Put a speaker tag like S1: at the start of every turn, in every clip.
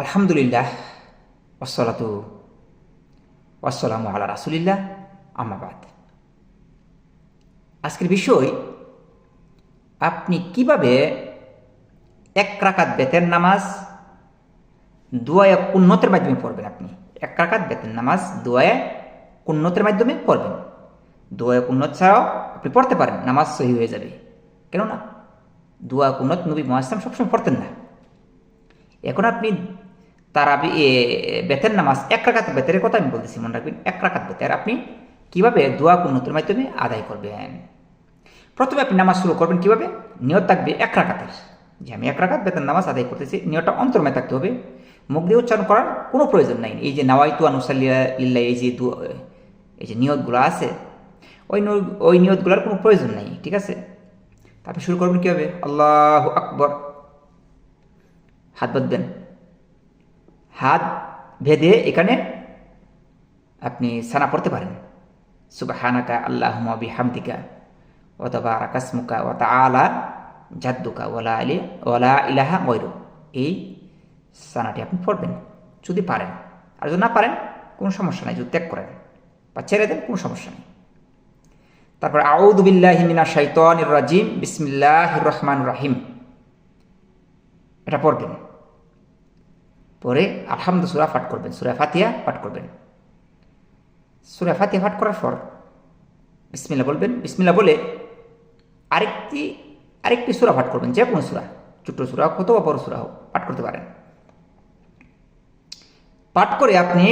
S1: আলহামদুলিল্লাহ ওসলাতু ওয়াসালামু আলা রাসুলিল্লাহ আমাবাদ আজকের বিষয়, আপনি কীভাবে এক রাকাত বেতের নামাজ, দুয়ায় উন্নতের মাধ্যমে পড়বেন আপনি? এক রাকাত বেতের নামাজ দুয়ায় উন্নতের মাধ্যমে পড়বেন। দুয়ায় উন্নত ছাড়াও আপনি পড়তে পারেন, নামাজ সহি হয়ে যাবে। কেননা দুয়া কুন্নত নবী মহাসলাম সবসময় পড়তেন না। এখন আপনি তারা বেতের নামাজ, এক রাকাত বেতের কথা আমি বলতেছি, মনে রাখবেন, এক রাকাত বেতের। আপনি কীভাবে দোয়া কুন্নতের মাধ্যমে আদায় করবেন? প্রথমে আপনি নামাজ শুরু করবেন কীভাবে? নিয়ত থাকবে এক রাখাতের যে আমি এক রাখাত বেতন নামাজ আদায় করতেছি, নিয়তটা অন্তর্মে থাকতে হবে। মুখ দিয়ে উচ্চারণ করার কোনো প্রয়োজন নাই। এই যে নাওয়াইতু আনুসাল্লিয়া এই যে এই যে নিয়তগুলো আছে, ওই ওই নিয়তগুলোর কোনো প্রয়োজন নাই, ঠিক আছে? তারপর শুরু করবেন কীভাবে? আল্লাহ আকবর। হাত বাঁধবেন। হাত ভেদে এখানে আপনি সানা পড়তে পারেন। সুবাহানাকা আল্লাহ বিহামদিকা অথবা আকাসমুকা অত আলা জাদ্দুকা ওলা আলি ওলা ইলাহা ময়ূর এই সানাটি আপনি পড়বেন যদি পারেন। আর যদি না পারেন, কোনো সমস্যা নাই, যদি ত্যাগ করেন বা ছেড়ে দেন, কোনো সমস্যা নেই। তারপর আউদুবিল্লাহিমিনা শাইতন রাজিম বিসমিল্লাহ রহমান রাহিম। এটা পড়বেন। পরে আলহামদু সুরা পাঠ করবেন। সুরা ফাতিয়া পাঠ করবেন। সুরা ফাতিয়া পাঠ করার পর বিসমিল্লা বলবেন। বিসমিল্লা বলে আরেকটি আরেকটি সুরা পাঠ করবেন, যে কোনো সুরা, ছোট্ট সুরা হোক অথবা বড় সুরা হোক, পাঠ করতে পারেন। পাঠ করে আপনি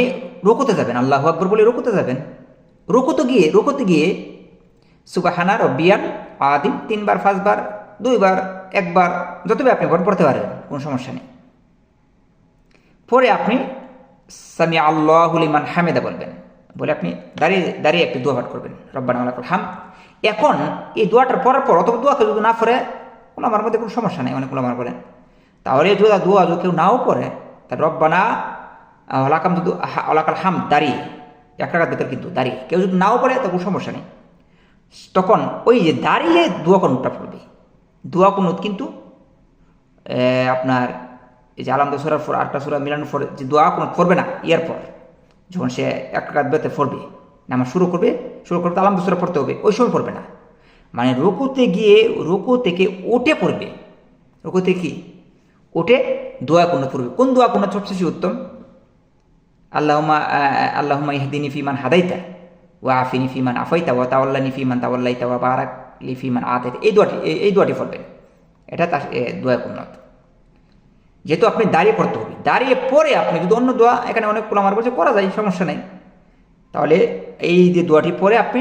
S1: রুকুতে যাবেন, আল্লাহ আকবর বলে রুকুতে যাবেন। রুকুতে গিয়ে, রোকোতে গিয়ে সুবাহানা রব্বিয়ান আদিম তিনবার, পাঁচবার, দুইবার, একবার যতবার আপনি পড়তে পারেন, কোনো সমস্যা নেই। পরে আপনি সামি আল্লাহুলিমান হামেদা বলবেন। বলে আপনি দাঁড়িয়ে দাঁড়িয়ে একটি দোয়া পাঠ করবেন। রব্বানা আলাকুল হাম এখন এই দোয়াটার পরার পর অথবা দোয়াকে যদি না পড়ে আমার মধ্যে কোনো সমস্যা নেই, অনেক আমার বলেন। তাহলে যদি দোয়া যদি কেউ নাও পড়ে তার রব্বানা হলাকাম যদি হলাকাল হাম দাঁড়িয়ে। এক টাকার ভেতর কিন্তু দাঁড়িয়ে। কেউ যদি নাও পড়ে তো কোনো সমস্যা নেই। তখন ওই যে দাঁড়িয়ে দোয়া কোনটা পড়বে। দোয়া কোন কিন্তু আপনার এই যে আলামদ সুরার পর আটটা সুরা মিলানোর পর যে দোয়া কোনো পড়বে না, ইয়ার পর। যখন সে এক টাকা বেতে পড়বে, নামাজ শুরু করবে, শুরু করতে আলামদ সুরা পড়তে হবে, ওই সময় পড়বে না। মানে রুকুতে গিয়ে, রুকু থেকে ওটে পড়বে। রুকু থেকে কি? উঠে দোয়া কোনো পড়বে। কোন দোয়া কোনো সবচেয়ে উত্তম? আল্লাহমা আল্লাহমা ইহদিনী ফিমান হাদাইতা, ওয়া আফিনি ফিমান আফাইতা, ওয়া তাওয়াল্লানি ফিমান তাওয়াল্লাইতা, ওয়া বারাক লি ফিমান আতাইতা। এই দোয়াটি এই দোয়াটি পড়বেন। এটা তার দোয়া উন্নত যেহেতু আপনি দাঁড়িয়ে পড়তে হবে। দাঁড়িয়ে পরে আপনি যদি অন্য দোয়া, এখানে অনেক আমার বলছে, করা যায়, সমস্যা নেই। তাহলে এই যে দোয়াটি পরে আপনি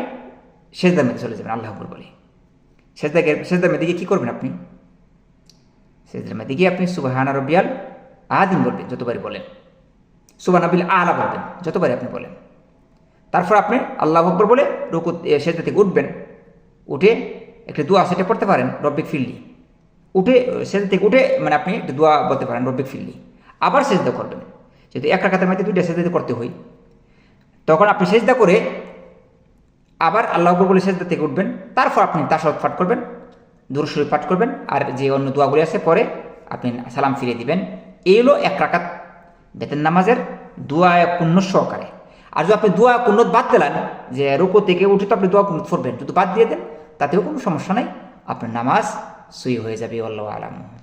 S1: সেজদার মেয়েতে চলে যাবেন আল্লাহ বলে। সেজদাকে সেজদার মেয়েদিকে কী করবেন আপনি? সেজদার মেয়েদিকে আপনি সুবাহানা রবিয়াল আদিন বলবেন, যতবারই বলেন। সুবাহ নবিল আলা বলবেন, যতবারই আপনি বলেন। তারপর আপনি আল্লাহ আকবর বলে রুকু সেজদা থেকে উঠবেন। উঠে একটি দোয়া সেটা পড়তে পারেন রব্বিক ফিল্লি উঠে সেজদা থেকে উঠে মানে আপনি একটু দোয়া বলতে পারেন রব্বিক ফিল্লি আবার সেজদা করবেন। যদি এক রাখাতের মধ্যে দুইটা সেজদা করতে হয়। তখন আপনি সেজদা করে আবার আল্লাহ বলে সেজদা থেকে উঠবেন। তারপর আপনি তাসদ পাঠ করবেন দুরুশরী পাঠ করবেন, আর যে অন্য দোয়াগুলি আছে, পরে আপনি সালাম ফিরিয়ে দিবেন। এই হলো এক রাকাত বেতন নামাজের দোয়া পুণ্য সহকারে। আর যদি আপনি দোয়া কুন্নত বাদ দিলেন, যে রুকো থেকে উঠে তো আপনি দোয়া কুন্নত করবেন, যদি বাদ দিয়ে দেন, তাতেও কোনো সমস্যা নাই। আপনার নামাজ সুই হয়ে যাবে আল্লাহ আলাম।